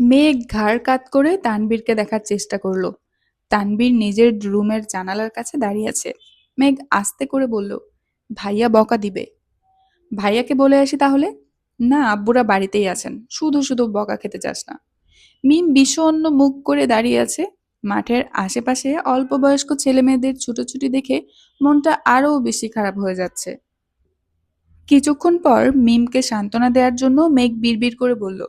মেঘ ঘাড় কাত করে তানবীরকে দেখার চেষ্টা করল। তানবীর নিজের রুমের জানালার কাছে দাঁড়িয়ে আছে। মেঘ আস্তে করে বলল, ভাইয়া বকা দিবে। ভাইয়াকে বলে আসি তাহলে? না, আব্বুরা বাড়িতেই আছেন। শুধু শুধু বকা খেতে চাস না। মিম বিষণ্ণ মুখ করে দাঁড়িয়ে আছে। মাঠের আশেপাশে অল্প বয়স্ক ছেলে মেয়েদের ছুটোছুটি দেখে মনটা আরও বেশি খারাপ হয়ে যাচ্ছে। কিছুক্ষণ পর মিমকে সান্ত্বনা দেওয়ার জন্য মেঘ বিড়বিড় করে বলল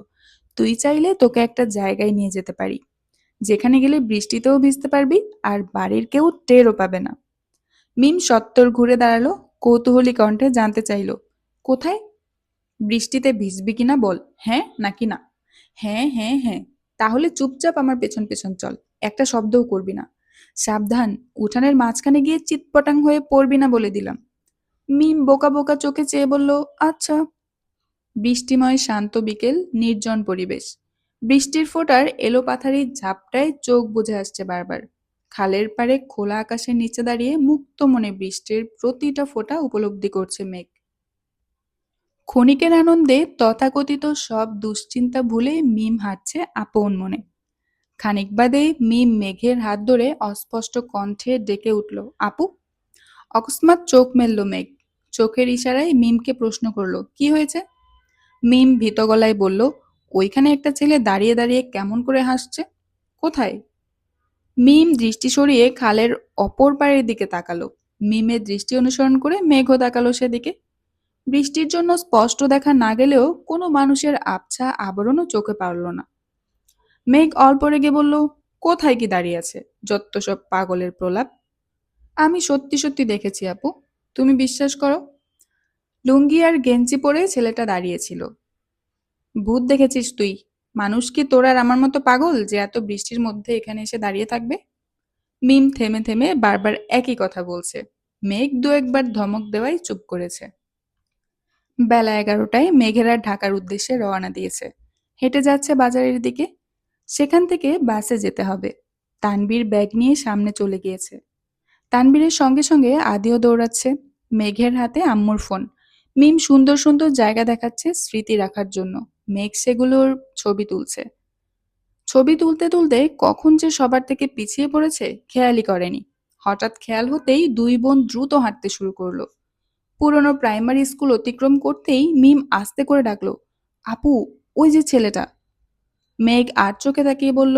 তুই চাইলে তোকে একটা জায়গায় নিয়ে যেতে পারি। যেখানে গেলে বৃষ্টিতেও ভিজতে পারবি আর বাড়ির কেউ টেরও পাবে না। মিম সত্তর ঘুরে দাঁড়াল, কৌতূহলী কণ্ঠে জানতে চাইলো, কোথায়? বৃষ্টিতে ভিজবি কিনা বল হ্যাঁ নাকি না? হ্যাঁ হ্যাঁ হ্যাঁ তাহলে চুপচাপ আমার পেছন পেছন চল, একটা শব্দও করবি না। সাবধান, উঠানের মাঝখানে গিয়ে চিৎপটাং হয়ে পড়বি না বলে দিলাম। মিম বোকা বোকা চোখে চেয়ে বলল আচ্ছা। বৃষ্টিময় শান্ত বিকেল, নির্জন পরিবেশ। বৃষ্টির ফোঁটার এলোপাথারি ঝাপটায় চোখ বুঝে আসছে বারবার। খালের পাড়ে খোলা আকাশের নিচে দাঁড়িয়ে মুক্ত মনে বৃষ্টির প্রতিটা ফোঁটা উপলব্ধি করছে মেঘ। ক্ষণিকের আনন্দে তথাকথিত সব দুশ্চিন্তা ভুলে মিম হাঁটছে আপন মনে। খানিক বাদে মিম মেঘের হাত ধরে অস্পষ্ট কণ্ঠে ডেকে উঠল, আপু? অকস্মাৎ চোখ মেলল মেঘ। চোখের ইশারায় মিমকে প্রশ্ন করল, কি হয়েছে? মিম ভীত গলায় বলল, ওইখানে একটা ছেলে দাঁড়িয়ে দাঁড়িয়ে কেমন করে হাসছে? কোথায়? মিম দৃষ্টি সরিয়ে খালের অপর পাড়ের দিকে তাকালো। মিমের দৃষ্টি অনুসরণ করে মেঘও তাকালো সেদিকে। বৃষ্টির জন্য স্পষ্ট দেখা না গেলেও কোনো মানুষের আবছা আবরণও চোখে পারল না। মেঘ অল্প রেগে বলল, কোথায় কি দাঁড়িয়ে আছে? যত সব পাগলের প্রলাপ। আমি সত্যি সত্যি দেখেছি আপু। তুমি বিশ্বাস করো লুঙ্গি আর গেঞ্জি পরে ছেলেটা দাঁড়িয়েছিল। ভূত দেখেছিস তুই? মানুষ কি তোর আর আমার মতো পাগল যে এত বৃষ্টির মধ্যে এখানে এসে দাঁড়িয়ে থাকবে? মিম থেমে থেমে বারবার একই কথা বলছে। মেঘ দু একবার ধমক দেওয়াই চুপ করেছে। বেলা এগারোটায় মেঘেরা ঢাকার উদ্দেশ্যে রওনা দিয়েছে। হেঁটে যাচ্ছে বাজারের দিকে। সেখান থেকে বাসে যেতে হবে। তানবীর ব্যাগ নিয়ে সামনে চলে গিয়েছে। তানবীরের সঙ্গে সঙ্গে আদিও দৌড়াচ্ছে। মেঘের হাতে আম্মুর ফোন। মিম সুন্দর সুন্দর জায়গা দেখাচ্ছে স্মৃতি রাখার জন্য। মেঘ সেগুলোর ছবি তুলছে। ছবি তুলতে তুলতে কখন যে সবার থেকে পিছিয়ে পড়েছে খেয়ালই করেনি। হঠাৎ খেয়াল হতেই দুই বোন দ্রুত হাঁটতে শুরু করল। পুরনো প্রাইমারি স্কুল অতিক্রম করতেই মিম আস্তে করে ডাকলো, আপু, ওই যে ছেলেটা। মেঘ আর চোখে তাকিয়ে বলল,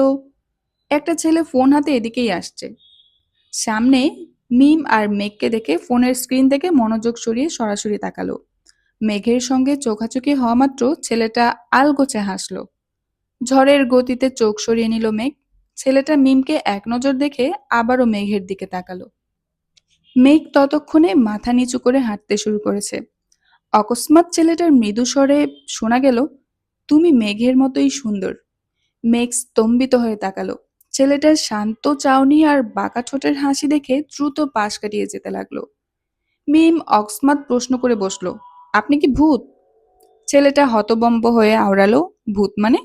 একটা ছেলে ফোন হাতে এদিকেই আসছে। সামনে মিম আর মেঘকে দেখে ফোনের স্ক্রিন থেকে মনোযোগ সরিয়ে সরাসরি তাকালো। মেঘের সঙ্গে চোখাচোখি হওয়া মাত্র ছেলেটা আলগোছে হাসলো। ঝড়ের গতিতে চোখ সরিয়ে নিল মেঘ। ছেলেটা মিমকে এক নজর দেখে আবারও মেঘের দিকে তাকালো। মেঘ ততক্ষণে মাথা নিচু করে হাঁটতে শুরু করেছে। অকস্মাৎ ছেলেটার মৃদু স্বরে শোনা গেল, তুমি মেঘের মতোই সুন্দর। মেঘ স্তম্ভিত হয়ে তাকালো। ছেলেটার শান্ত চাউনি আর বাঁকা ঠোঁটের হাসি দেখে দ্রুত পাশ কাটিয়ে যেতে লাগল। মিম অকস্মাৎ প্রশ্ন করে বসল, আপনি কি ভূত? ছেলেটা হতবম্ব হয়ে আওড়ালো, ভূত মানে?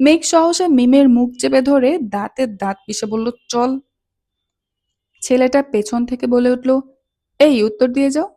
মেঘ সহসা মিমের মুখ চেপে ধরে দাঁতের দাঁত পিষে বলল, চল। ছেলেটা পেছন থেকে বলে উঠল, এই উত্তর দিয়ে যাও।